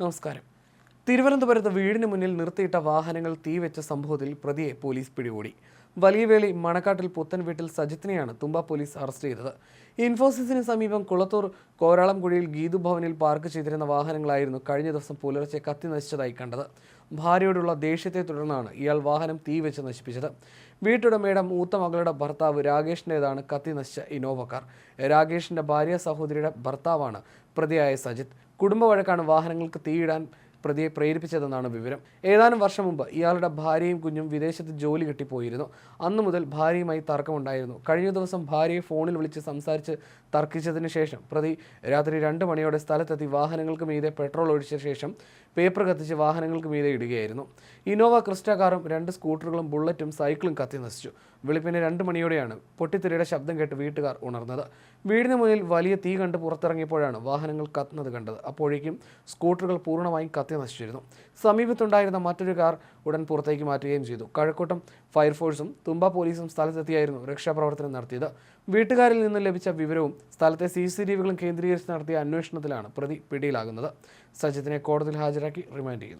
നമസ്കാരം. തിരുവനന്തപുരത്ത് വീടിന് മുന്നിൽ നിർത്തിയിട്ട വാഹനങ്ങൾ തീവെച്ച സംഭവത്തിൽ പ്രതിയെ പോലീസ് പിടികൂടി. വലിയവേളി മണക്കാട്ടിൽ പുത്തൻ വീട്ടിൽ സജിത്തിനെയാണ് തുമ്പ പോലീസ് അറസ്റ്റ് ചെയ്തത്. ഇൻഫോസിസിന് സമീപം കുളത്തൂർ കോരാളംകുഴിയിൽ ഗീതു ഭവനിൽ പാർക്ക് ചെയ്തിരുന്ന വാഹനങ്ങളായിരുന്നു കഴിഞ്ഞ ദിവസം പുലർച്ചെ കത്തി നശിച്ചതായി കണ്ടത്. ഭാര്യയോടുള്ള ദേഷ്യത്തെ തുടർന്നാണ് ഇയാൾ വാഹനം തീവെച്ച് നശിപ്പിച്ചത്. വീട്ടുടമയുടെ മൂത്ത മകളുടെ ഭർത്താവ് രാകേഷിന്റെതാണ് കത്തി നശിച്ച ഇനോവ കാർ രാകേഷിന്റെ ഭാര്യ സഹോദരിയുടെ ഭർത്താവാണ് പ്രതിയായ സജിത് കുടുംബ വഴക്കാണ് വാഹനങ്ങൾക്ക് തീയിടാൻ പ്രതിയെ പ്രേരിപ്പിച്ചതെന്നാണ് വിവരം. ഏതാനും വർഷം മുമ്പ് ഇയാളുടെ ഭാര്യയും കുഞ്ഞും വിദേശത്ത് ജോലി കിട്ടിപ്പോയിരുന്നു. അന്നു മുതൽ ഭാര്യയുമായി തർക്കമുണ്ടായിരുന്നു. കഴിഞ്ഞ ദിവസം ഭാര്യയെ ഫോണിൽ വിളിച്ച് സംസാരിച്ച് തർക്കിച്ചതിന് ശേഷം പ്രതി രാത്രി രണ്ട് മണിയോടെ സ്ഥലത്തെത്തി വാഹനങ്ങൾക്ക് മീതെ പെട്രോൾ ഒഴിച്ച ശേഷം പേപ്പർ കത്തിച്ച് വാഹനങ്ങൾക്ക് മീതെ ഇടുകയായിരുന്നു. ഇന്നോവ ക്രിസ്റ്റ കാറും രണ്ട് സ്കൂട്ടറുകളും ബുള്ളറ്റും സൈക്കിളും കത്തി നശിച്ചു. വെളുപ്പിന് രണ്ട് മണിയോടെയാണ് പൊട്ടിത്തെറിയുടെ ശബ്ദം കേട്ട് വീട്ടുകാർ ഉണർന്നത്. വീടിന് മുന്നിൽ വലിയ തീ കണ്ട് പുറത്തിറങ്ങിയപ്പോഴാണ് വാഹനങ്ങൾ കത്തുന്നത് കണ്ടത്. അപ്പോഴേക്കും സ്കൂട്ടറുകൾ പൂർണമായും കത്തി നശിച്ചിരുന്നു സമീപത്തുണ്ടായിരുന്ന മറ്റൊരു കാർ ഉടൻ പുറത്തേക്ക് മാറ്റുകയും ചെയ്തു. കഴക്കൂട്ടം ഫയർഫോഴ്സും തുമ്പ പോലീസും സ്ഥലത്തെത്തിയായിരുന്നു രക്ഷാപ്രവർത്തനം നടത്തിയത്. വീട്ടുകാരിൽ നിന്ന് ലഭിച്ച വിവരവും സ്ഥലത്തെ സി സി ടി വികളും കേന്ദ്രീകരിച്ച് നടത്തിയ അന്വേഷണത്തിലാണ് പ്രതി പിടിയിലാകുന്നത്. സജിത്തിനെ കോടതിയിൽ ഹാജരാക്കി റിമാൻഡ് ചെയ്തു.